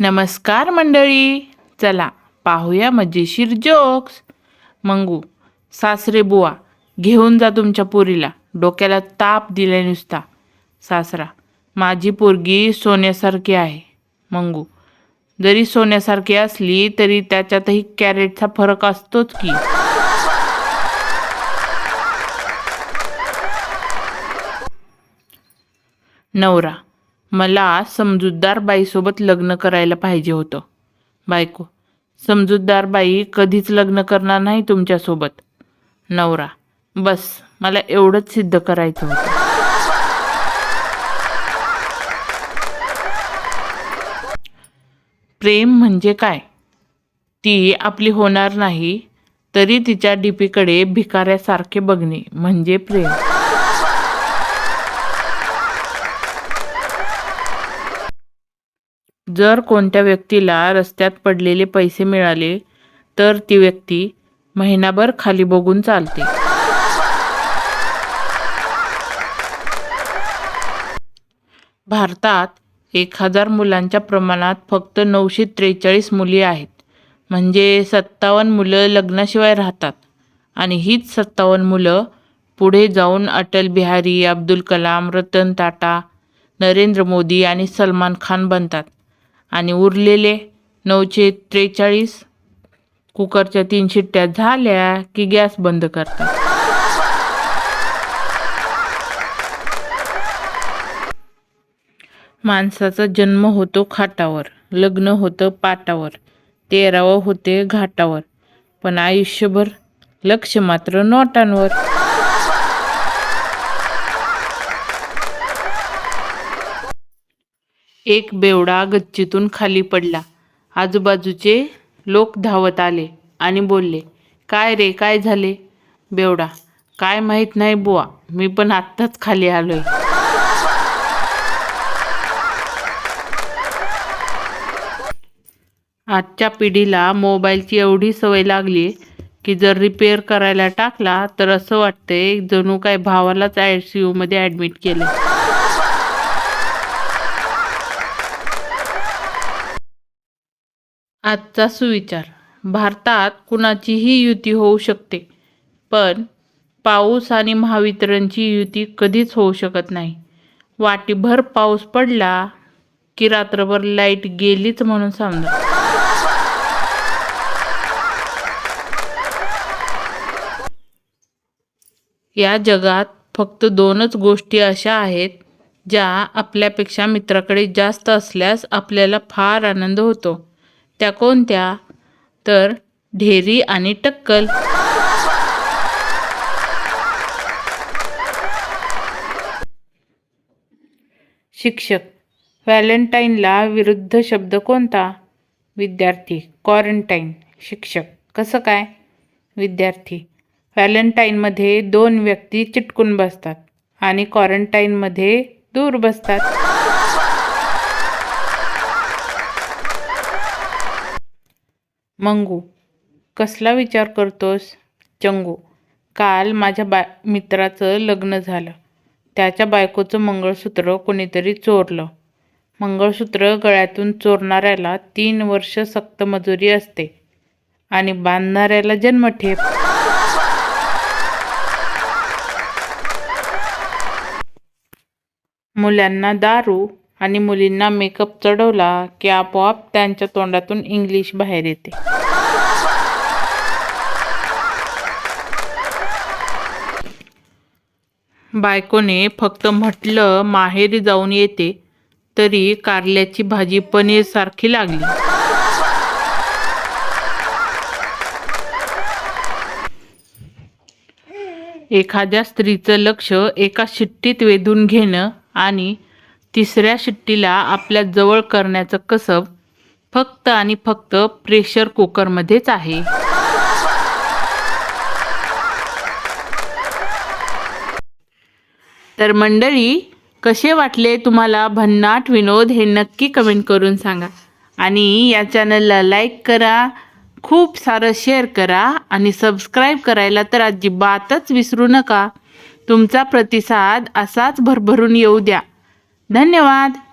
नमस्कार मंडळी. चला पाहूया मजेशीर जोक्स. मंगू सासरे बुवा घेऊन जा तुमच्या पोरीला. डोक्याला ताप दिलाय नुसता. सासरा माझी पोरगी सोन्यासारखी आहे. मंगू जरी सोन्यासारखी असली तरी त्याच्यातही कॅरेटचा फरक असतोच की. नवरा मला समजूतदार बाईसोबत लग्न करायला पाहिजे होतं. बायको समजूतदार बाई कधीच लग्न करणार नाही तुमच्यासोबत. नवरा बस मला एवढंच सिद्ध करायचं होतं. प्रेम म्हणजे काय? ती आपली होणार नाही तरी तिच्या डीपीकडे भिकाऱ्यासारखे बघणे म्हणजे प्रेम. जर कोणत्या व्यक्तीला रस्त्यात पडलेले पैसे मिळाले तर ती व्यक्ती महिनाभर खाली बघून चालते. भारतात एक हजार मुलांच्या प्रमाणात फक्त नऊशे त्रेचाळीस मुली आहेत. म्हणजे सत्तावन्न मुलं लग्नाशिवाय राहतात. आणि हीच सत्तावन्न मुलं पुढे जाऊन अटल बिहारी अब्दुल कलाम रतन टाटा नरेंद्र मोदी आणि सलमान खान बनतात. आणि उरलेले नऊशे त्रेचाळीस कुकरच्या तीन शिट्ट्या झाल्या की गॅस बंद करतात. माणसाचा जन्म होतो खाटावर लग्न होतं पाटावर तेरावं होते घाटावर पण आयुष्यभर लक्ष मात्र नोटांवर. एक बेवडा गच्चीतून खाली पडला. आजूबाजूचे लोक धावत आले आणि बोलले काय रे काय झाले? बेवडा काय माहीत नाही बुवा मी पण आत्ताच खाली आलोय. आजच्या पिढीला मोबाईलची एवढी सवय लागली की जर रिपेअर करायला टाकला तर असं वाटतंय जणू काय भावालाच आय सी यूमध्ये ॲडमिट केलं आजचा सुविचार. भारतात कुणाचीही युती होऊ शकते पण पाऊस आणि महावितरणची युती कधीच होऊ शकत नाही. वाटीभर पाऊस पडला की रात्रभर लाइट गेलीच म्हणून समजा या जगात फक्त दोनच गोष्टी अशा आहेत ज्या आपल्यापेक्षा मित्राकडे जास्त असल्यास आपल्याला फार आनंद होतो. त्या कोणत्या? तर ढेरी आणि टक्कल. शिक्षक व्हॅलेंटाईनला विरुद्ध शब्द कोणता? विद्यार्थी क्वारंटाईन. शिक्षक कसं काय? विद्यार्थी व्हॅलेंटाईनमध्ये दोन व्यक्ती चिटकून बसतात आणि क्वारंटाईनमध्ये दूर बसतात. मंगू कसला विचार करतोस? चंगू काल माझ्या बा मित्राचं लग्न झालं. त्याच्या बायकोचं मंगळसूत्र कोणीतरी चोरलं. मंगळसूत्र गळ्यातून चोरणाऱ्याला तीन वर्ष सक्त मजुरी असते आणि बांधणाऱ्याला जन्मठेप. मुलांना दारू आणि मुलींना मेकअप चढवला की आपोआप त्यांच्या तोंडातून इंग्लिश बाहेर येते. बायकोने फक्त म्हटलं माहेरी जाऊन येते. तरी कारल्याची भाजी पनीरसारखी लागली. एखाद्या स्त्रीचं लक्ष एका शिट्टीत वेधून घेणं आणि तिसऱ्या शिट्टीला आपल्या जवळ करण्याचं कसब फक्त आणि फक्त प्रेशर कुकरमध्येच आहे. तर मंडळी कसे वाटले तुम्हाला भन्नाट विनोद हे नक्की कमेंट करून सांगा. आणि या चॅनलला लाईक करा खूप सारं शेअर करा आणि सबस्क्राईब करायला तर अजिबातच विसरू नका. तुमचा प्रतिसाद असाच भरभरून येऊ द्या. धन्यवाद.